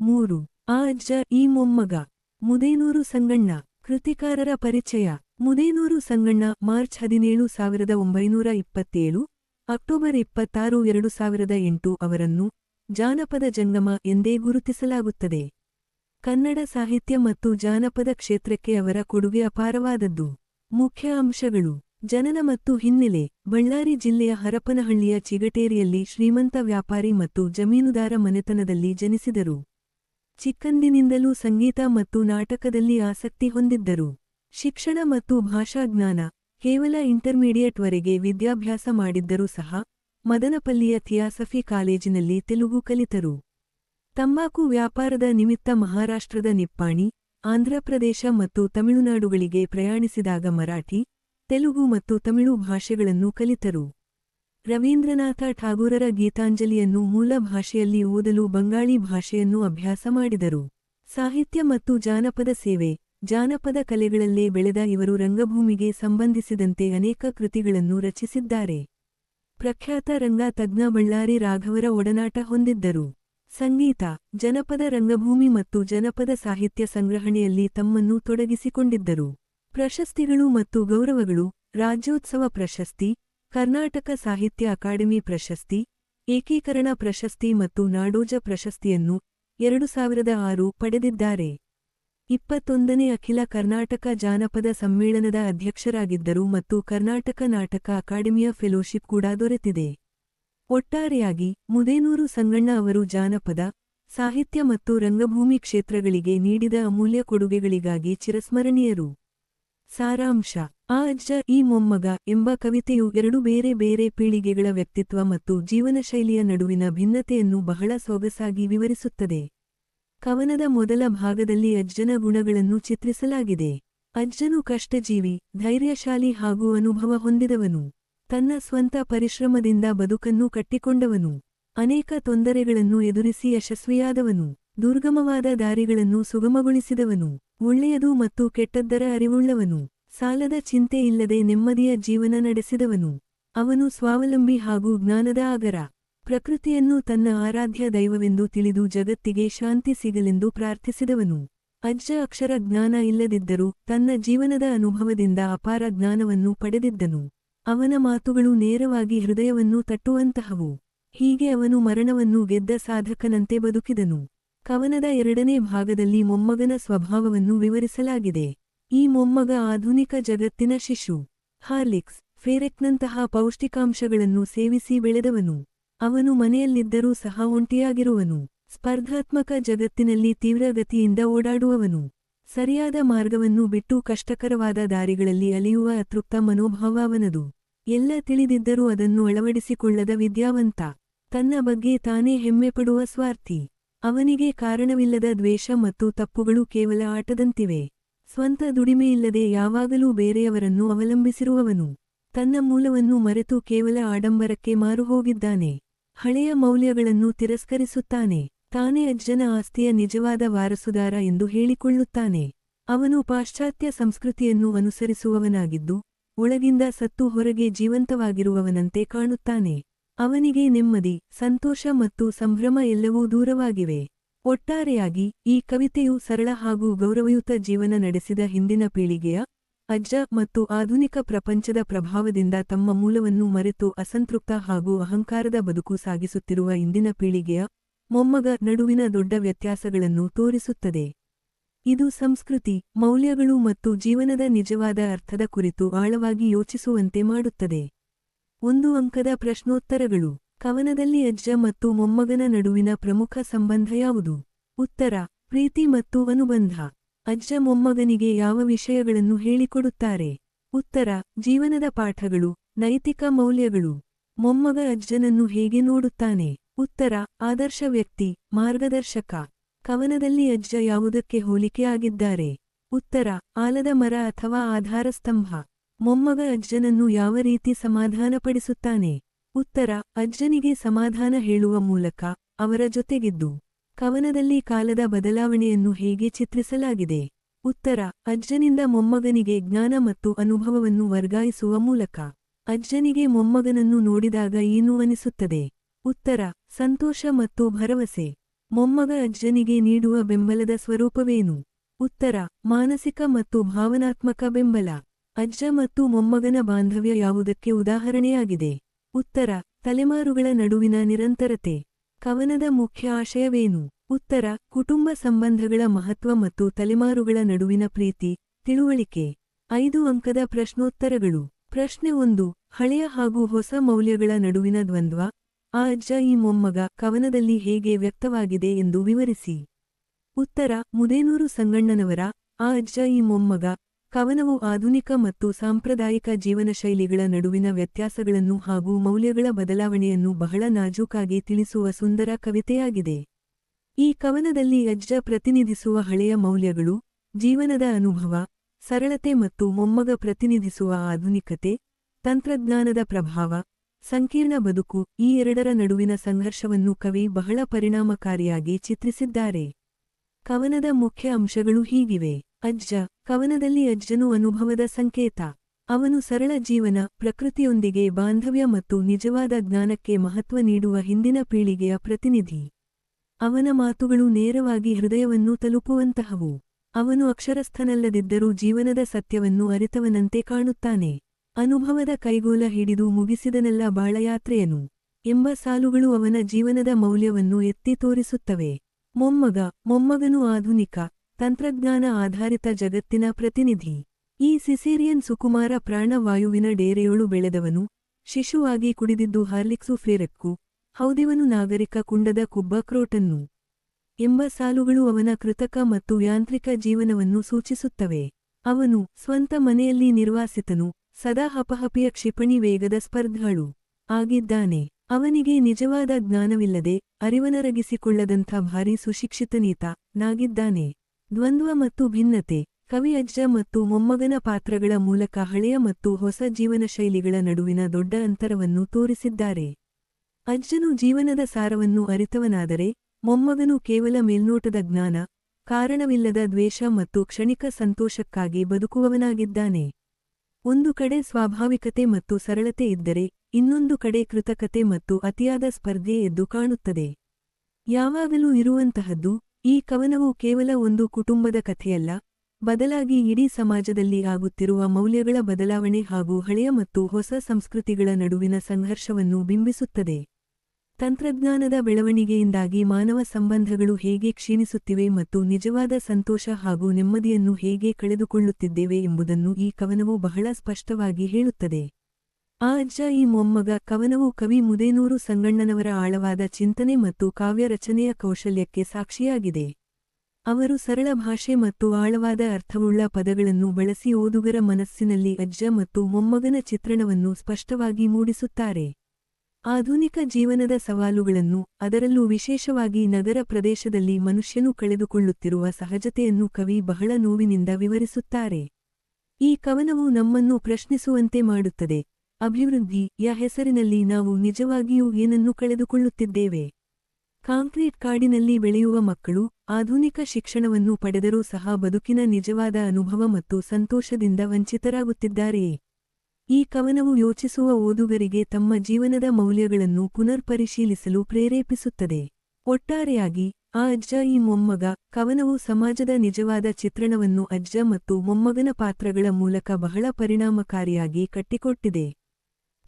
ಮೂರು. ಅಜ್ಜ, ಈ ಮೊಮ್ಮಗ. ಮುದೇನೂರು ಸಂಗಣ್ಣ. ಕೃತಿಕಾರರ ಪರಿಚಯ. ಮುದೇನೂರು ಸಂಗಣ್ಣ, ಮಾರ್ಚ್ ಹದಿನೇಳು, ಸಾವಿರದ ಒಂಬೈನೂರ ಇಪ್ಪತ್ತೇಳು. ಅಕ್ಟೋಬರ್ ಇಪ್ಪತ್ತಾರು, ಎರಡು ಸಾವಿರದ ಎಂಟು ಅವರನ್ನು ಜಾನಪದ ಜಂಗಮ ಎಂದೇ ಗುರುತಿಸಲಾಗುತ್ತದೆ. ಕನ್ನಡ ಸಾಹಿತ್ಯ ಮತ್ತು ಜಾನಪದ ಕ್ಷೇತ್ರಕ್ಕೆ ಅವರ ಕೊಡುಗೆ ಅಪಾರವಾದದ್ದು. ಮುಖ್ಯ ಅಂಶಗಳು. ಜನನ ಮತ್ತು ಹಿನ್ನೆಲೆ. ಬಳ್ಳಾರಿ ಜಿಲ್ಲೆಯ ಹರಪನಹಳ್ಳಿಯ ಚಿಗಟೇರಿಯಲ್ಲಿ ಶ್ರೀಮಂತ ವ್ಯಾಪಾರಿ ಮತ್ತು ಜಮೀನುದಾರ ಮನೆತನದಲ್ಲಿ ಜನಿಸಿದರು. ಚಿಕ್ಕಂದಿನಿಂದಲೂ ಸಂಗೀತ ಮತ್ತು ನಾಟಕದಲ್ಲಿ ಆಸಕ್ತಿ ಹೊಂದಿದ್ದರು. ಶಿಕ್ಷಣ ಮತ್ತು ಭಾಷಾಜ್ಞಾನ, ಕೇವಲ ಇಂಟರ್ಮೀಡಿಯೇಟ್ವರೆಗೆ ವಿದ್ಯಾಭ್ಯಾಸ ಮಾಡಿದ್ದರೂ ಸಹ, ಮದನಪಲ್ಲಿಯ ಥಿಯಾಸಫಿ ಕಾಲೇಜಿನಲ್ಲಿ ತೆಲುಗು ಕಲಿತರು. ತಂಬಾಕು ವ್ಯಾಪಾರದ ನಿಮಿತ್ತ ಮಹಾರಾಷ್ಟ್ರದ ನಿಪ್ಪಾಣಿ ಆಂಧ್ರಪ್ರದೇಶ ಮತ್ತು ತಮಿಳುನಾಡುಗಳಿಗೆ ಪ್ರಯಾಣಿಸಿದಾಗ ಮರಾಠಿ, ತೆಲುಗು ಮತ್ತು ತಮಿಳು ಭಾಷೆಗಳನ್ನು ಕಲಿತರು. ರವೀಂದ್ರನಾಥ ಠಾಗೂರರ ಗೀತಾಂಜಲಿಯನ್ನು ಮೂಲ ಭಾಷೆಯಲ್ಲಿ ಓದಲು ಬಂಗಾಳಿ ಭಾಷೆಯನ್ನು ಅಭ್ಯಾಸ ಮಾಡಿದರು. ಸಾಹಿತ್ಯ ಮತ್ತು ಜಾನಪದ ಸೇವೆ, ಜಾನಪದ ಕಲೆಗಳಲ್ಲೇ ಬೆಳೆದ ಇವರು ರಂಗಭೂಮಿಗೆ ಸಂಬಂಧಿಸಿದಂತೆ ಅನೇಕ ಕೃತಿಗಳನ್ನು ರಚಿಸಿದ್ದಾರೆ. ಪ್ರಖ್ಯಾತ ರಂಗ ತಜ್ಞ ಬಳ್ಳಾರಿ ರಾಘವರ ಒಡನಾಟ ಹೊಂದಿದ್ದರು. ಸಂಗೀತ, ಜನಪದ ರಂಗಭೂಮಿ ಮತ್ತು ಜನಪದ ಸಾಹಿತ್ಯ ಸಂಗ್ರಹಣೆಯಲ್ಲಿ ತಮ್ಮನ್ನು ತೊಡಗಿಸಿಕೊಂಡಿದ್ದರು. ಪ್ರಶಸ್ತಿಗಳು ಮತ್ತು ಗೌರವಗಳು, ರಾಜ್ಯೋತ್ಸವ ಪ್ರಶಸ್ತಿ ಕರ್ನಾಟಕ ಸಾಹಿತ್ಯ ಅಕಾಡೆಮಿ ಪ್ರಶಸ್ತಿ, ಏಕೀಕರಣ ಪ್ರಶಸ್ತಿ ಮತ್ತು ನಾಡೋಜ ಪ್ರಶಸ್ತಿಯನ್ನು ಎರಡು ಸಾವಿರದ ಆರು ಪಡೆದಿದ್ದಾರೆ. ಇಪ್ಪತ್ತೊಂದನೇ ಅಖಿಲ ಕರ್ನಾಟಕ ಜಾನಪದ ಸಮ್ಮೇಳನದ ಅಧ್ಯಕ್ಷರಾಗಿದ್ದರು ಮತ್ತು ಕರ್ನಾಟಕ ನಾಟಕ ಅಕಾಡೆಮಿಯ ಫೆಲೋಶಿಪ್ ಕೂಡ ದೊರೆತಿದೆ. ಒಟ್ಟಾರೆಯಾಗಿ, ಮುದೇನೂರು ಸಂಗಣ್ಣ ಅವರು ಜಾನಪದ, ಸಾಹಿತ್ಯ ಮತ್ತು ರಂಗಭೂಮಿ ಕ್ಷೇತ್ರಗಳಿಗೆ ನೀಡಿದ ಅಮೂಲ್ಯ ಕೊಡುಗೆಗಳಿಗಾಗಿ ಚಿರಸ್ಮರಣೀಯರು. ಸಾರಾಂಶ ಆ ಅಜ್ಜ, ಈ ಮೊಮ್ಮಗ ಎಂಬ ಕವಿತೆಯು ಎರಡು ಬೇರೆ ಬೇರೆ ಪೀಳಿಗೆಗಳ ವ್ಯಕ್ತಿತ್ವ ಮತ್ತು ಜೀವನಶೈಲಿಯ ನಡುವಿನ ಭಿನ್ನತೆಯನ್ನು ಬಹಳ ಸೊಗಸಾಗಿ ವಿವರಿಸುತ್ತದೆ. ಕವನದ ಮೊದಲ ಭಾಗದಲ್ಲಿ ಅಜ್ಜನ ಗುಣಗಳನ್ನು ಚಿತ್ರಿಸಲಾಗಿದೆ. ಅಜ್ಜನು ಕಷ್ಟಜೀವಿ, ಧೈರ್ಯಶಾಲಿ ಹಾಗೂ ಅನುಭವ ಹೊಂದಿದವನು. ತನ್ನ ಸ್ವಂತ ಪರಿಶ್ರಮದಿಂದ ಬದುಕನ್ನು ಕಟ್ಟಿಕೊಂಡವನು. ಅನೇಕ ತೊಂದರೆಗಳನ್ನು ಎದುರಿಸಿ ಯಶಸ್ವಿಯಾದವನು. ದುರ್ಗಮವಾದ ದಾರಿಗಳನ್ನು ಸುಗಮಗೊಳಿಸಿದವನು. ಒಳ್ಳೆಯದು ಮತ್ತು ಕೆಟ್ಟದ್ದರ ಅರಿವುಳ್ಳವನು. ಸಾಲದ ಚಿಂತೆ ಇಲ್ಲದೆ ನೆಮ್ಮದಿಯ ಜೀವನ ನಡೆಸಿದವನು. ಅವನು ಸ್ವಾವಲಂಬಿ ಹಾಗೂ ಜ್ಞಾನದ ಆಗರ ಪ್ರಕೃತಿಯನ್ನು ತನ್ನ ಆರಾಧ್ಯ ದೈವವೆಂದು ತಿಳಿದು ಜಗತ್ತಿಗೆ ಶಾಂತಿ ಸಿಗಲೆಂದು ಪ್ರಾರ್ಥಿಸಿದವನು. ಅಜ್ಜ ಅಕ್ಷರ ಜ್ಞಾನ ಇಲ್ಲದಿದ್ದರೂ ತನ್ನ ಜೀವನದ ಅನುಭವದಿಂದ ಅಪಾರ ಜ್ಞಾನವನ್ನು ಪಡೆದಿದ್ದನು. ಅವನ ಮಾತುಗಳು ನೇರವಾಗಿ ಹೃದಯವನ್ನು ತಟ್ಟುವಂತಹವು. ಹೀಗೆ ಅವನು ಮರಣವನ್ನು ಗೆದ್ದ ಸಾಧಕನಂತೆ ಬದುಕಿದನು. ಕವನದ ಎರಡನೇ ಭಾಗದಲ್ಲಿ ಮೊಮ್ಮಗನ ಸ್ವಭಾವವನ್ನು ವಿವರಿಸಲಾಗಿದೆ. ಈ ಮೊಮ್ಮಗ ಆಧುನಿಕ ಜಗತ್ತಿನ ಶಿಶು. ಹಾರ್ಲಿಕ್ಸ್, ಫೇರೆಕ್ನಂತಹ ಪೌಷ್ಟಿಕಾಂಶಗಳನ್ನು ಸೇವಿಸಿ ಬೆಳೆದವನು. ಅವನು ಮನೆಯಲ್ಲಿದ್ದರೂ ಸಹ ಒಂಟಿಯಾಗಿರುವನು. ಸ್ಪರ್ಧಾತ್ಮಕ ಜಗತ್ತಿನಲ್ಲಿ ತೀವ್ರಗತಿಯಿಂದ ಓಡಾಡುವವನು. ಸರಿಯಾದ ಮಾರ್ಗವನ್ನು ಬಿಟ್ಟು ಕಷ್ಟಕರವಾದ ದಾರಿಗಳಲ್ಲಿ ಅಲಿಯುವ ಅತೃಪ್ತ ಮನೋಭಾವ ಅವನದು. ಎಲ್ಲ ತಿಳಿದಿದ್ದರೂ ಅದನ್ನು ಅಳವಡಿಸಿಕೊಳ್ಳದ ವಿದ್ಯಾವಂತ. ತನ್ನ ಬಗ್ಗೆ ತಾನೇ ಹೆಮ್ಮೆಪಡುವ ಸ್ವಾರ್ಥಿ. ಅವನಿಗೆ ಕಾರಣವಿಲ್ಲದ ದ್ವೇಷ ಮತ್ತು ತಪ್ಪುಗಳು ಕೇವಲ ಆಟದಂತಿವೆ. ಸ್ವಂತ ದುಡಿಮೆಯಿಲ್ಲದೆ ಯಾವಾಗಲೂ ಬೇರೆಯವರನ್ನು ಅವಲಂಬಿಸಿರುವವನು. ತನ್ನ ಮೂಲವನ್ನು ಮರೆತು ಕೇವಲ ಆಡಂಬರಕ್ಕೆ ಮಾರುಹೋಗಿದ್ದಾನೆ. ಹಳೆಯ ಮೌಲ್ಯಗಳನ್ನು ತಿರಸ್ಕರಿಸುತ್ತಾನೆ. ತಾನೇ ಅಜ್ಜನ ಆಸ್ತಿಯ ನಿಜವಾದ ವಾರಸುದಾರ ಎಂದು ಹೇಳಿಕೊಳ್ಳುತ್ತಾನೆ. ಅವನು ಪಾಶ್ಚಾತ್ಯ ಸಂಸ್ಕೃತಿಯನ್ನು ಅನುಸರಿಸುವವನಾಗಿದ್ದು, ಒಳಗಿಂದ ಸತ್ತು ಹೊರಗೆ ಜೀವಂತವಾಗಿರುವವನಂತೆ ಕಾಣುತ್ತಾನೆ. ಅವನಿಗೆ ನೆಮ್ಮದಿ, ಸಂತೋಷ ಮತ್ತು ಸಂಭ್ರಮ ಎಲ್ಲವೂ ದೂರವಾಗಿವೆ. ಒಟ್ಟಾರೆಯಾಗಿ ಈ ಕವಿತೆಯು ಸರಳ ಹಾಗೂ ಗೌರವಯುತ ಜೀವನ ನಡೆಸಿದ ಹಿಂದಿನ ಪೀಳಿಗೆಯ, ಅಜ್ಜ ಮತ್ತು ಆಧುನಿಕ ಪ್ರಪಂಚದ ಪ್ರಭಾವದಿಂದ ತಮ್ಮ ಮೂಲವನ್ನು ಮರೆತು ಅಸಂತೃಪ್ತ ಹಾಗೂ ಅಹಂಕಾರದ ಬದುಕು ಸಾಗಿಸುತ್ತಿರುವ ಇಂದಿನ ಪೀಳಿಗೆಯ ಮೊಮ್ಮಗ ನಡುವಿನ ದೊಡ್ಡ ವ್ಯತ್ಯಾಸಗಳನ್ನು ತೋರಿಸುತ್ತದೆ. ಇದು ಸಂಸ್ಕೃತಿ, ಮೌಲ್ಯಗಳು ಮತ್ತು ಜೀವನದ ನಿಜವಾದ ಅರ್ಥದ ಕುರಿತು ಆಳವಾಗಿ ಯೋಚಿಸುವಂತೆ ಮಾಡುತ್ತದೆ. ಒಂದು ಅಂಕದ ಪ್ರಶ್ನೋತ್ತರಗಳು. ಕವನದಲ್ಲಿ ಅಜ್ಜ ಮತ್ತು ಮೊಮ್ಮಗನ ನಡುವಿನ ಪ್ರಮುಖ ಸಂಬಂಧ ಯಾವುದು? ಉತ್ತರ, ಪ್ರೀತಿ ಮತ್ತು ಅನುಬಂಧ. ಅಜ್ಜ ಮೊಮ್ಮಗನಿಗೆ ಯಾವ ವಿಷಯಗಳನ್ನು ಹೇಳಿಕೊಡುತ್ತಾರೆ? ಉತ್ತರ, ಜೀವನದ ಪಾಠಗಳು, ನೈತಿಕ ಮೌಲ್ಯಗಳು. ಮೊಮ್ಮಗ ಅಜ್ಜನನ್ನು ಹೇಗೆ ನೋಡುತ್ತಾನೆ? ಉತ್ತರ, ಆದರ್ಶ ವ್ಯಕ್ತಿ, ಮಾರ್ಗದರ್ಶಕ. ಕವನದಲ್ಲಿ ಅಜ್ಜ ಯಾವುದಕ್ಕೆ ಹೋಲಿಕೆಯಾಗಿದ್ದಾರೆ? ಉತ್ತರ, ಆಲದ ಮರ ಅಥವಾ ಆಧಾರಸ್ತಂಭ. ಮೊಮ್ಮಗ ಅಜ್ಜನನ್ನು ಯಾವ ರೀತಿ ಸಮಾಧಾನಪಡಿಸುತ್ತಾನೆ? ಉತ್ತರ, ಅಜ್ಜನಿಗೆ ಸಮಾಧಾನ ಹೇಳುವ ಮೂಲಕ ಅವರ ಜೊತೆಗಿದ್ದು, ಕವನದಲ್ಲಿ ಕಾಲದ ಬದಲಾವಣೆಯನ್ನು ಹೇಗೆ ಚಿತ್ರಿಸಲಾಗಿದೆ? ಉತ್ತರ, ಅಜ್ಜನಿಂದ ಮೊಮ್ಮಗನಿಗೆ ಜ್ಞಾನ ಮತ್ತು ಅನುಭವವನ್ನು ವರ್ಗಾಯಿಸುವ ಮೂಲಕ ಅಜ್ಜನಿಗೆ ಮೊಮ್ಮಗನನ್ನು ನೋಡಿದಾಗ ಏನು ಅನಿಸುತ್ತದೆ? ಉತ್ತರ, ಸಂತೋಷ ಮತ್ತು ಭರವಸೆ. ಮೊಮ್ಮಗ ಅಜ್ಜನಿಗೆ ನೀಡುವ ಬೆಂಬಲದ ಸ್ವರೂಪವೇನು? ಉತ್ತರ, ಮಾನಸಿಕ ಮತ್ತು ಭಾವನಾತ್ಮಕ ಬೆಂಬಲ. ಅಜ್ಜ ಮತ್ತು ಮೊಮ್ಮಗನ ಬಾಂಧವ್ಯ ಯಾವುದಕ್ಕೆ ಉದಾಹರಣೆಯಾಗಿದೆ? ಉತ್ತರ, ತಲೆಮಾರುಗಳ ನಡುವಿನ ನಿರಂತರತೆ. ಕವನದ ಮುಖ್ಯ ಆಶಯವೇನು? ಉತ್ತರ, ಕುಟುಂಬ ಸಂಬಂಧಗಳ ಮಹತ್ವ ಮತ್ತು ತಲೆಮಾರುಗಳ ನಡುವಿನ ಪ್ರೀತಿ, ತಿಳುವಳಿಕೆ. ಐದು ಅಂಕದ ಪ್ರಶ್ನೋತ್ತರಗಳು. ಪ್ರಶ್ನೆ ಒಂದು, ಹಳೆಯ ಹಾಗೂ ಹೊಸ ಮೌಲ್ಯಗಳ ನಡುವಿನ ದ್ವಂದ್ವ. ಆ ಅಜ್ಜ, ಈ ಮೊಮ್ಮಗ ಕವನದಲ್ಲಿ ಹೇಗೆ ವ್ಯಕ್ತವಾಗಿದೆ ಎಂದು ವಿವರಿಸಿ. ಉತ್ತರ, ಮುದೇನೂರು ಸಂಗಣ್ಣನವರ, ಆ ಅಜ್ಜ, ಈ ಮೊಮ್ಮಗ ಕವನವು ಆಧುನಿಕ ಮತ್ತು ಸಾಂಪ್ರದಾಯಿಕ ಜೀವನಶೈಲಿಗಳ ನಡುವಿನ ವ್ಯತ್ಯಾಸಗಳನ್ನು ಹಾಗೂ ಮೌಲ್ಯಗಳ ಬದಲಾವಣೆಯನ್ನು ಬಹಳ ನಾಜೂಕಾಗಿ ತಿಳಿಸುವ ಸುಂದರ ಕವಿತೆಯಾಗಿದೆ. ಈ ಕವನದಲ್ಲಿ ಅಜ್ಜ ಪ್ರತಿನಿಧಿಸುವ ಹಳೆಯ ಮೌಲ್ಯಗಳು, ಜೀವನದ ಅನುಭವ, ಸರಳತೆ ಮತ್ತು ಮೊಮ್ಮಗ ಪ್ರತಿನಿಧಿಸುವ ಆಧುನಿಕತೆ, ತಂತ್ರಜ್ಞಾನದ ಪ್ರಭಾವ, ಸಂಕೀರ್ಣ ಬದುಕು ಈ ಎರಡರ ನಡುವಿನ ಸಂಘರ್ಷವನ್ನು ಕವಿ ಬಹಳ ಪರಿಣಾಮಕಾರಿಯಾಗಿ ಚಿತ್ರಿಸಿದ್ದಾರೆ. ಕವನದ ಮುಖ್ಯ ಅಂಶಗಳು ಹೀಗಿವೆ. ಅಜ್ಜ ಕವನದಲ್ಲಿ ಅಜ್ಜನು ಅನುಭವದ ಸಂಕೇತ. ಅವನು ಸರಳ ಜೀವನ, ಪ್ರಕೃತಿಯೊಂದಿಗೆ ಬಾಂಧವ್ಯ ಮತ್ತು ನಿಜವಾದ ಜ್ಞಾನಕ್ಕೆ ಮಹತ್ವ ನೀಡುವ ಹಿಂದಿನ ಪೀಳಿಗೆಯ ಪ್ರತಿನಿಧಿ. ಅವನ ಮಾತುಗಳು ನೇರವಾಗಿ ಹೃದಯವನ್ನು ತಲುಪುವಂತಹವು. ಅವನು ಅಕ್ಷರಸ್ಥನಲ್ಲದಿದ್ದರೂ ಜೀವನದ ಸತ್ಯವನ್ನು ಅರಿತವನಂತೆ ಕಾಣುತ್ತಾನೆ. ಅನುಭವದ ಕೈಗೋಲ ಹಿಡಿದು ಮುಗಿಸಿದನೆಲ್ಲ ಬಾಳಯಾತ್ರೆಯನು. ಎಂಬ ಸಾಲುಗಳು ಅವನ ಜೀವನದ ಮೌಲ್ಯವನ್ನು ಎತ್ತಿ ತೋರಿಸುತ್ತವೆ. ಮೊಮ್ಮಗ, ಮೊಮ್ಮಗನು ಆಧುನಿಕ ತಂತ್ರಜ್ಞಾನ ಆಧಾರಿತ ಜಗತ್ತಿನ ಪ್ರತಿನಿಧಿ. ಈ ಸಿಸೇರಿಯನ್ ಸುಕುಮಾರ ಪ್ರಾಣವಾಯುವಿನ ಡೇರೆಯೊಳು ಬೆಳೆದವನು, ಶಿಶುವಾಗಿ ಕುಡಿದಿದ್ದು ಹಾರ್ಲಿಕ್ಸು ಫೇರಕ್ಕು, ಹೌದಿವನು ನಾಗರಿಕ ಕುಂಡದ ಕುಬ್ಬ ಕ್ರೋಟನ್ನು, ಎಂಬ ಸಾಲುಗಳು ಅವನ ಕೃತಕ ಮತ್ತು ಯಾಂತ್ರಿಕ ಜೀವನವನ್ನು ಸೂಚಿಸುತ್ತವೆ. ಅವನು ಸ್ವಂತ ಮನೆಯಲ್ಲಿ ನಿರ್ವಾಸಿತನು, ಸದಾ ಹಪಹಪಿಯ ಕ್ಷಿಪಣಿ ವೇಗದ ಸ್ಪರ್ಧಾಳು ಆಗಿದ್ದಾನೆ. ಅವನಿಗೆ ನಿಜವಾದ ಜ್ಞಾನವಿಲ್ಲದೆ ಅರಿವನರಗಿಸಿಕೊಳ್ಳದಂಥ ಭಾರೀ ಸುಶಿಕ್ಷಿತನೀತ ನಾಗಿದ್ದಾನೆ. ದ್ವಂದ್ವ ಮತ್ತು ಭಿನ್ನತೆ, ಕವಿ ಅಜ್ಜ ಮತ್ತು ಮೊಮ್ಮಗನ ಪಾತ್ರಗಳ ಮೂಲಕ ಹಳೆಯ ಮತ್ತು ಹೊಸ ಜೀವನ ಶೈಲಿಗಳ ನಡುವಿನ ದೊಡ್ಡ ಅಂತರವನ್ನು ತೋರಿಸಿದ್ದಾರೆ. ಅಜ್ಜನು ಜೀವನದ ಸಾರವನ್ನು ಅರಿತವನಾದರೆ, ಮೊಮ್ಮಗನು ಕೇವಲ ಮೇಲ್ನೋಟದ ಜ್ಞಾನ, ಕಾರಣವಿಲ್ಲದ ದ್ವೇಷ ಮತ್ತು ಕ್ಷಣಿಕ ಸಂತೋಷಕ್ಕಾಗಿ ಬದುಕುವವನಾಗಿದ್ದಾನೆ. ಒಂದು ಕಡೆ ಸ್ವಾಭಾವಿಕತೆ ಮತ್ತು ಸರಳತೆ ಇದ್ದರೆ, ಇನ್ನೊಂದು ಕಡೆ ಕೃತಕತೆ ಮತ್ತು ಅತಿಯಾದ ಸ್ಪರ್ಧೆ ಎದ್ದು ಕಾಣುತ್ತದೆ. ಯಾವಾಗಲೂ ಇರುವಂತಹದ್ದು ಈ ಕವನವು ಕೇವಲ ಒಂದು ಕುಟುಂಬದ ಕಥೆಯಲ್ಲ, ಬದಲಾಗಿ ಇಡೀ ಸಮಾಜದಲ್ಲಿ ಆಗುತ್ತಿರುವ ಮೌಲ್ಯಗಳ ಬದಲಾವಣೆ ಹಾಗೂ ಹಳೆಯ ಮತ್ತು ಹೊಸ ಸಂಸ್ಕೃತಿಗಳ ನಡುವಿನ ಸಂಘರ್ಷವನ್ನು ಬಿಂಬಿಸುತ್ತದೆ. ತಂತ್ರಜ್ಞಾನದ ಬೆಳವಣಿಗೆಯಿಂದಾಗಿ ಮಾನವ ಸಂಬಂಧಗಳು ಹೇಗೆ ಕ್ಷೀಣಿಸುತ್ತಿವೆ ಮತ್ತು ನಿಜವಾದ ಸಂತೋಷ ಹಾಗೂ ನೆಮ್ಮದಿಯನ್ನು ಹೇಗೆ ಕಳೆದುಕೊಳ್ಳುತ್ತಿದ್ದೇವೆ ಎಂಬುದನ್ನು ಈ ಕವನವು ಬಹಳ ಸ್ಪಷ್ಟವಾಗಿ ಹೇಳುತ್ತದೆ. ಆ ಅಜ್ಜ ಈ ಮೊಮ್ಮಗ ಕವನವು ಕವಿ ಮುದೇನೂರು ಸಂಗಣ್ಣನವರ ಆಳವಾದ ಚಿಂತನೆ ಮತ್ತು ಕಾವ್ಯ ರಚನೆಯ ಕೌಶಲ್ಯಕ್ಕೆ ಸಾಕ್ಷಿಯಾಗಿದೆ. ಅವರು ಸರಳ ಭಾಷೆ ಮತ್ತು ಆಳವಾದ ಅರ್ಥವುಳ್ಳ ಪದಗಳನ್ನು ಬಳಸಿ ಓದುಗರ ಮನಸ್ಸಿನಲ್ಲಿ ಅಜ್ಜ ಮತ್ತು ಮೊಮ್ಮಗನ ಚಿತ್ರಣವನ್ನು ಸ್ಪಷ್ಟವಾಗಿ ಮೂಡಿಸುತ್ತಾರೆ. ಆಧುನಿಕ ಜೀವನದ ಸವಾಲುಗಳನ್ನು, ಅದರಲ್ಲೂ ವಿಶೇಷವಾಗಿ ನಗರ ಪ್ರದೇಶದಲ್ಲಿ ಮನುಷ್ಯನು ಕಳೆದುಕೊಳ್ಳುತ್ತಿರುವ ಸಹಜತೆಯನ್ನು ಕವಿ ಬಹಳ ನೋವಿನಿಂದ ವಿವರಿಸುತ್ತಾರೆ. ಈ ಕವನವು ನಮ್ಮನ್ನು ಪ್ರಶ್ನಿಸುವಂತೆ ಮಾಡುತ್ತದೆ. ಅಭಿವೃದ್ಧಿ, ಯ ಹೆಸರಿನಲ್ಲಿ ನಾವು ನಿಜವಾಗಿಯೂ ಏನನ್ನು ಕಳೆದುಕೊಳ್ಳುತ್ತಿದ್ದೇವೆ? ಕಾಂಕ್ರೀಟ್ ಕಾಡಿನಲ್ಲಿ ಬೆಳೆಯುವ ಮಕ್ಕಳು, ಆಧುನಿಕ ಶಿಕ್ಷಣವನ್ನು ಪಡೆದರೂ ಸಹ ಬದುಕಿನ ನಿಜವಾದ ಅನುಭವ ಮತ್ತು ಸಂತೋಷದಿಂದ ವಂಚಿತರಾಗುತ್ತಿದ್ದಾರೆಯೇ ಈ ಕವನವು ಯೋಚಿಸುವ ಓದುಗರಿಗೆ ತಮ್ಮ ಜೀವನದ ಮೌಲ್ಯಗಳನ್ನು ಪುನರ್ಪರಿಶೀಲಿಸಲು ಪ್ರೇರೇಪಿಸುತ್ತದೆ. ಒಟ್ಟಾರೆಯಾಗಿ, ಆ ಅಜ್ಜ, ಈ ಮೊಮ್ಮಗ, ಕವನವು ಸಮಾಜದ ನಿಜವಾದ ಚಿತ್ರಣವನ್ನು ಅಜ್ಜ ಮತ್ತು ಮೊಮ್ಮಗನ ಪಾತ್ರಗಳ ಮೂಲಕ ಬಹಳ ಪರಿಣಾಮಕಾರಿಯಾಗಿ ಕಟ್ಟಿಕೊಟ್ಟಿದೆ.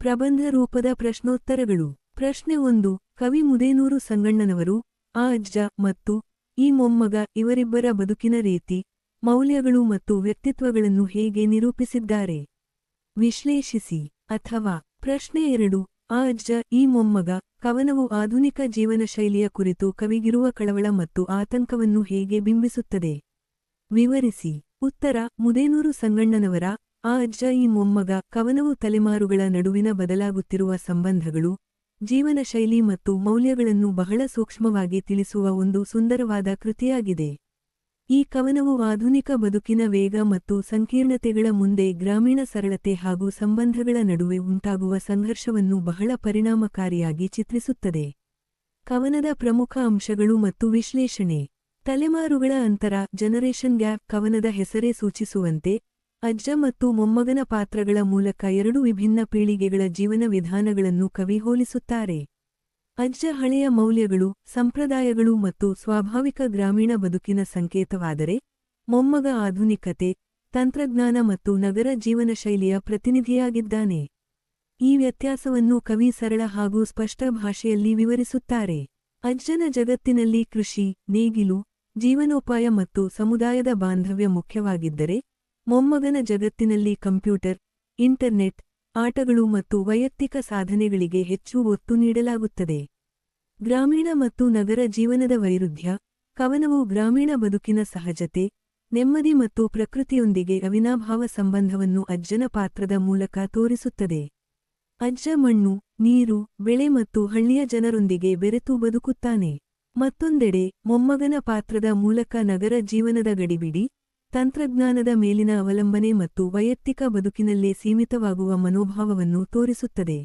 ಪ್ರಬಂಧ ರೂಪದ ಪ್ರಶ್ನೋತ್ತರಗಳು. ಪ್ರಶ್ನೆ ಒಂದು, ಕವಿ ಮುದೇನೂರು ಸಂಗಣ್ಣನವರು, ಆ ಅಜ್ಜ ಮತ್ತು ಈ ಮೊಮ್ಮಗ ಇವರಿಬ್ಬರ ಬದುಕಿನ ರೀತಿ, ಮೌಲ್ಯಗಳು ಮತ್ತು ವ್ಯಕ್ತಿತ್ವಗಳನ್ನು ಹೇಗೆ ನಿರೂಪಿಸಿದ್ದಾರೆ? ವಿಶ್ಲೇಷಿಸಿ. ಅಥವಾ, ಪ್ರಶ್ನೆ ಎರಡು, ಆ ಅಜ್ಜ, ಈ ಮೊಮ್ಮಗ, ಕವನವು ಆಧುನಿಕ ಜೀವನ ಶೈಲಿಯ ಕುರಿತು ಕವಿಗಿರುವ ಕಳವಳ ಮತ್ತು ಆತಂಕವನ್ನು ಹೇಗೆ ಬಿಂಬಿಸುತ್ತದೆ? ವಿವರಿಸಿ. ಉತ್ತರ, ಮುದೇನೂರು ಸಂಗಣ್ಣನವರ ಆ ಅಜ್ಜ ಈ ಮೊಮ್ಮಗ ಕವನವು ತಲೆಮಾರುಗಳ ನಡುವಿನ ಬದಲಾಗುತ್ತಿರುವ ಸಂಬಂಧಗಳು ಜೀವನ ಶೈಲಿ ಮತ್ತು ಮೌಲ್ಯಗಳನ್ನು ಬಹಳ ಸೂಕ್ಷ್ಮವಾಗಿ ತಿಳಿಸುವ ಒಂದು ಸುಂದರವಾದ ಕೃತಿಯಾಗಿದೆ. ಈ ಕವನವು ಆಧುನಿಕ ಬದುಕಿನ ವೇಗ ಮತ್ತು ಸಂಕೀರ್ಣತೆಗಳ ಮುಂದೆ ಗ್ರಾಮೀಣ ಸರಳತೆ ಹಾಗೂ ಸಂಬಂಧಗಳ ನಡುವೆ ಉಂಟಾಗುವ ಸಂಘರ್ಷವನ್ನು ಬಹಳ ಪರಿಣಾಮಕಾರಿಯಾಗಿ ಚಿತ್ರಿಸುತ್ತದೆ. ಕವನದ ಪ್ರಮುಖ ಅಂಶಗಳು ಮತ್ತು ವಿಶ್ಲೇಷಣೆ. ತಲೆಮಾರುಗಳ ಅಂತರ ಜನರೇಷನ್ ಗ್ಯಾಪ್ ಕವನದ ಹೆಸರೇ ಸೂಚಿಸುವಂತೆ ಅಜ್ಜ ಮತ್ತು ಮೊಮ್ಮಗನ ಪಾತ್ರಗಳ ಮೂಲಕ ಎರಡು ವಿಭಿನ್ನ ಪೀಳಿಗೆಗಳ ಜೀವನ ವಿಧಾನಗಳನ್ನು ಕವಿ ಹೋಲಿಸುತ್ತಾರೆ. ಅಜ್ಜ ಹಳೆಯ ಮೌಲ್ಯಗಳು, ಸಂಪ್ರದಾಯಗಳು ಮತ್ತು ಸ್ವಾಭಾವಿಕ ಗ್ರಾಮೀಣ ಬದುಕಿನ ಸಂಕೇತವಾದರೆ, ಮೊಮ್ಮಗ ಆಧುನಿಕತೆ, ತಂತ್ರಜ್ಞಾನ ಮತ್ತು ನಗರ ಜೀವನ ಶೈಲಿಯ ಪ್ರತಿನಿಧಿಯಾಗಿದ್ದಾನೆ. ಈ ವ್ಯತ್ಯಾಸವನ್ನು ಕವಿ ಸರಳ ಹಾಗೂ ಸ್ಪಷ್ಟ ಭಾಷೆಯಲ್ಲಿ ವಿವರಿಸುತ್ತಾರೆ. ಅಜ್ಜನ ಜಗತ್ತಿನಲ್ಲಿ ಕೃಷಿ, ನೇಗಿಲು, ಜೀವನೋಪಾಯ ಮತ್ತು ಸಮುದಾಯದ ಬಾಂಧವ್ಯ ಮುಖ್ಯವಾಗಿದ್ದರೆ ಮೊಮ್ಮಗನ ಜಗತ್ತಿನಲ್ಲಿ ಕಂಪ್ಯೂಟರ್, ಇಂಟರ್ನೆಟ್, ಆಟಗಳು ಮತ್ತು ವೈಯಕ್ತಿಕ ಸಾಧನೆಗಳಿಗೆ ಹೆಚ್ಚು ಒತ್ತು ನೀಡಲಾಗುತ್ತದೆ. ಗ್ರಾಮೀಣ ಮತ್ತು ನಗರ ಜೀವನದ ವೈರುಧ್ಯ, ಕವನವು ಗ್ರಾಮೀಣ ಬದುಕಿನ ಸಹಜತೆ, ನೆಮ್ಮದಿ ಮತ್ತು ಪ್ರಕೃತಿಯೊಂದಿಗೆ ಅವಿನಾಭಾವ ಸಂಬಂಧವನ್ನು ಅಜ್ಜನ ಪಾತ್ರದ ಮೂಲಕ ತೋರಿಸುತ್ತದೆ. ಅಜ್ಜ ಮಣ್ಣು, ನೀರು, ಬೆಳೆ ಮತ್ತು ಹಳ್ಳಿಯ ಜನರೊಂದಿಗೆ ಬೆರೆತು ಬದುಕುತ್ತಾನೆ. ಮತ್ತೊಂದೆಡೆ, ಮೊಮ್ಮಗನ ಪಾತ್ರದ ಮೂಲಕ ನಗರ ಜೀವನದ ಗಡಿಬಿಡಿ ತಂತ್ರಜ್ಞಾನದ ಮೇಲಿನ ಅವಲಂಬನೆ ಮತ್ತು ವೈಯಕ್ತಿಕ ಬದುಕಿನಲ್ಲೇ ಸೀಮಿತವಾಗುವ ಮನೋಭಾವವನ್ನು ತೋರಿಸುತ್ತದೆ.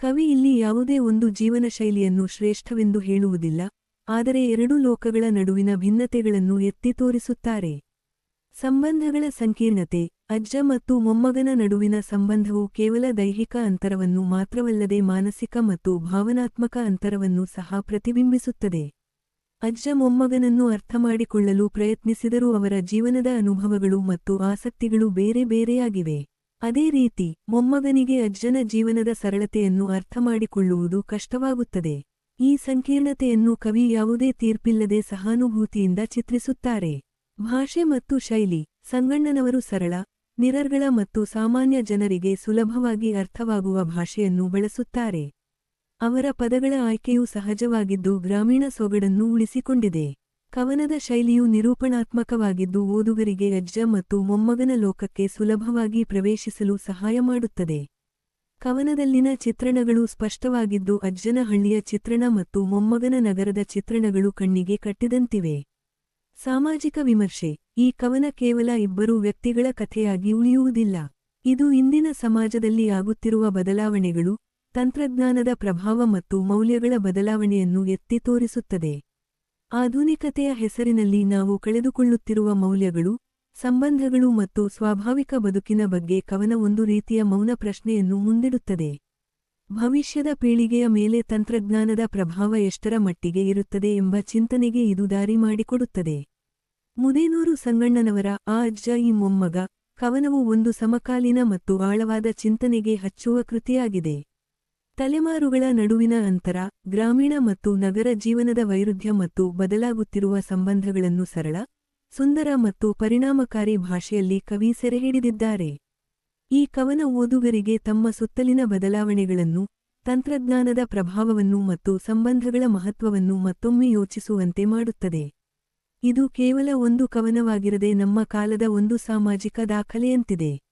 ಕವಿ ಇಲ್ಲಿ ಯಾವುದೇ ಒಂದು ಜೀವನ ಶೈಲಿಯನ್ನು ಶ್ರೇಷ್ಠವೆಂದು ಹೇಳುವುದಿಲ್ಲ, ಆದರೆ ಎರಡು ಲೋಕಗಳ ನಡುವಿನ ಭಿನ್ನತೆಗಳನ್ನು ಎತ್ತಿ ತೋರಿಸುತ್ತಾರೆ. ಸಂಬಂಧಗಳ ಸಂಕೀರ್ಣತೆ, ಅಜ್ಜ ಮತ್ತು ಮೊಮ್ಮಗನ ನಡುವಿನ ಸಂಬಂಧವು ಕೇವಲ ದೈಹಿಕ ಅಂತರವನ್ನು ಮಾತ್ರವಲ್ಲದೆ ಮಾನಸಿಕ ಮತ್ತು ಭಾವನಾತ್ಮಕ ಅಂತರವನ್ನು ಸಹ ಪ್ರತಿಬಿಂಬಿಸುತ್ತದೆ. ಅಜ್ಜ ಮೊಮ್ಮಗನನ್ನು ಅರ್ಥಮಾಡಿಕೊಳ್ಳಲು ಪ್ರಯತ್ನಿಸಿದರೂ ಅವರ ಜೀವನದ ಅನುಭವಗಳು ಮತ್ತು ಆಸಕ್ತಿಗಳು ಬೇರೆ ಬೇರೆಯಾಗಿವೆ. ಅದೇ ರೀತಿ, ಮೊಮ್ಮಗನಿಗೆ ಅಜ್ಜನ ಜೀವನದ ಸರಳತೆಯನ್ನು ಅರ್ಥಮಾಡಿಕೊಳ್ಳುವುದು ಕಷ್ಟವಾಗುತ್ತದೆ. ಈ ಸಂಕೀರ್ಣತೆಯನ್ನು ಕವಿ ಯಾವುದೇ ತೀರ್ಪಿಲ್ಲದೆ ಸಹಾನುಭೂತಿಯಿಂದ ಚಿತ್ರಿಸುತ್ತಾರೆ. ಭಾಷೆ ಮತ್ತು ಶೈಲಿ, ಸಂಗಣ್ಣನವರು ಸರಳ, ನಿರರ್ಗಳ ಮತ್ತು ಸಾಮಾನ್ಯ ಜನರಿಗೆ ಸುಲಭವಾಗಿ ಅರ್ಥವಾಗುವ ಭಾಷೆಯನ್ನು ಬಳಸುತ್ತಾರೆ. ಅವರ ಪದಗಳ ಆಯ್ಕೆಯು ಸಹಜವಾಗಿದ್ದು ಗ್ರಾಮೀಣ ಸೊಗಡನ್ನು ಉಳಿಸಿಕೊಂಡಿದೆ. ಕವನದ ಶೈಲಿಯು ನಿರೂಪಣಾತ್ಮಕವಾಗಿದ್ದು ಓದುಗರಿಗೆ ಅಜ್ಜ ಮತ್ತು ಮೊಮ್ಮಗನ ಲೋಕಕ್ಕೆ ಸುಲಭವಾಗಿ ಪ್ರವೇಶಿಸಲು ಸಹಾಯ ಮಾಡುತ್ತದೆ. ಕವನದಲ್ಲಿನ ಚಿತ್ರಣಗಳು ಸ್ಪಷ್ಟವಾಗಿದ್ದು ಅಜ್ಜನ ಹಳ್ಳಿಯ ಚಿತ್ರಣ ಮತ್ತು ಮೊಮ್ಮಗನ ನಗರದ ಚಿತ್ರಣಗಳು ಕಣ್ಣಿಗೆ ಕಟ್ಟಿದಂತಿವೆ. ಸಾಮಾಜಿಕ ವಿಮರ್ಶೆ. ಈ ಕವನ ಕೇವಲ ಇಬ್ಬರು ವ್ಯಕ್ತಿಗಳ ಕಥೆಯಾಗಿ ಉಳಿಯುವುದಿಲ್ಲ. ಇದು ಇಂದಿನ ಸಮಾಜದಲ್ಲಿ ಆಗುತ್ತಿರುವ ಬದಲಾವಣೆಗಳು ತಂತ್ರಜ್ಞಾನದ ಪ್ರಭಾವ ಮತ್ತು ಮೌಲ್ಯಗಳ ಬದಲಾವಣೆಯನ್ನು ಎತ್ತಿ ತೋರಿಸುತ್ತದೆ. ಆಧುನಿಕತೆಯ ಹೆಸರಿನಲ್ಲಿ ನಾವು ಕಳೆದುಕೊಳ್ಳುತ್ತಿರುವ ಮೌಲ್ಯಗಳು, ಸಂಬಂಧಗಳು ಮತ್ತು ಸ್ವಾಭಾವಿಕ ಬದುಕಿನ ಬಗ್ಗೆ ಕವನ ಒಂದು ರೀತಿಯ ಮೌನ ಪ್ರಶ್ನೆಯನ್ನು ಮುಂದಿಡುತ್ತದೆ. ಭವಿಷ್ಯದ ಪೀಳಿಗೆಯ ಮೇಲೆ ತಂತ್ರಜ್ಞಾನದ ಪ್ರಭಾವ ಎಷ್ಟರ ಮಟ್ಟಿಗೆ ಇರುತ್ತದೆ ಎಂಬ ಚಿಂತನೆಗೆ ಇದು ದಾರಿ ಮಾಡಿಕೊಡುತ್ತದೆ. ಮುದೇನೂರು ಸಂಗಣ್ಣನವರ ಆ ಅಜ್ಜ ಈ ಮೊಮ್ಮಗ ಕವನವು ಒಂದು ಸಮಕಾಲೀನ ಮತ್ತು ಆಳವಾದ ಚಿಂತನೆಗೆ ಹಚ್ಚುವ ಕೃತಿಯಾಗಿದೆ. ತಲೆಮಾರುಗಳ ನಡುವಿನ ಅಂತರ, ಗ್ರಾಮೀಣ ಮತ್ತು ನಗರ ಜೀವನದ ವೈರುಧ್ಯ ಮತ್ತು ಬದಲಾಗುತ್ತಿರುವ ಸಂಬಂಧಗಳನ್ನು ಸರಳ, ಸುಂದರ ಮತ್ತು ಪರಿಣಾಮಕಾರಿ ಭಾಷೆಯಲ್ಲಿ ಕವಿ ಸೆರೆಹಿಡಿದಿದ್ದಾರೆ. ಈ ಕವನ ಓದುಗರಿಗೆ ತಮ್ಮ ಸುತ್ತಲಿನ ಬದಲಾವಣೆಗಳನ್ನು, ತಂತ್ರಜ್ಞಾನದ ಪ್ರಭಾವವನ್ನು ಮತ್ತು ಸಂಬಂಧಗಳ ಮಹತ್ವವನ್ನು ಮತ್ತೊಮ್ಮೆ ಯೋಚಿಸುವಂತೆ ಮಾಡುತ್ತದೆ. ಇದು ಕೇವಲ ಒಂದು ಕವನವಾಗಿರದೆ ನಮ್ಮ ಕಾಲದ ಒಂದು ಸಾಮಾಜಿಕ ದಾಖಲೆಯಂತಿದೆ.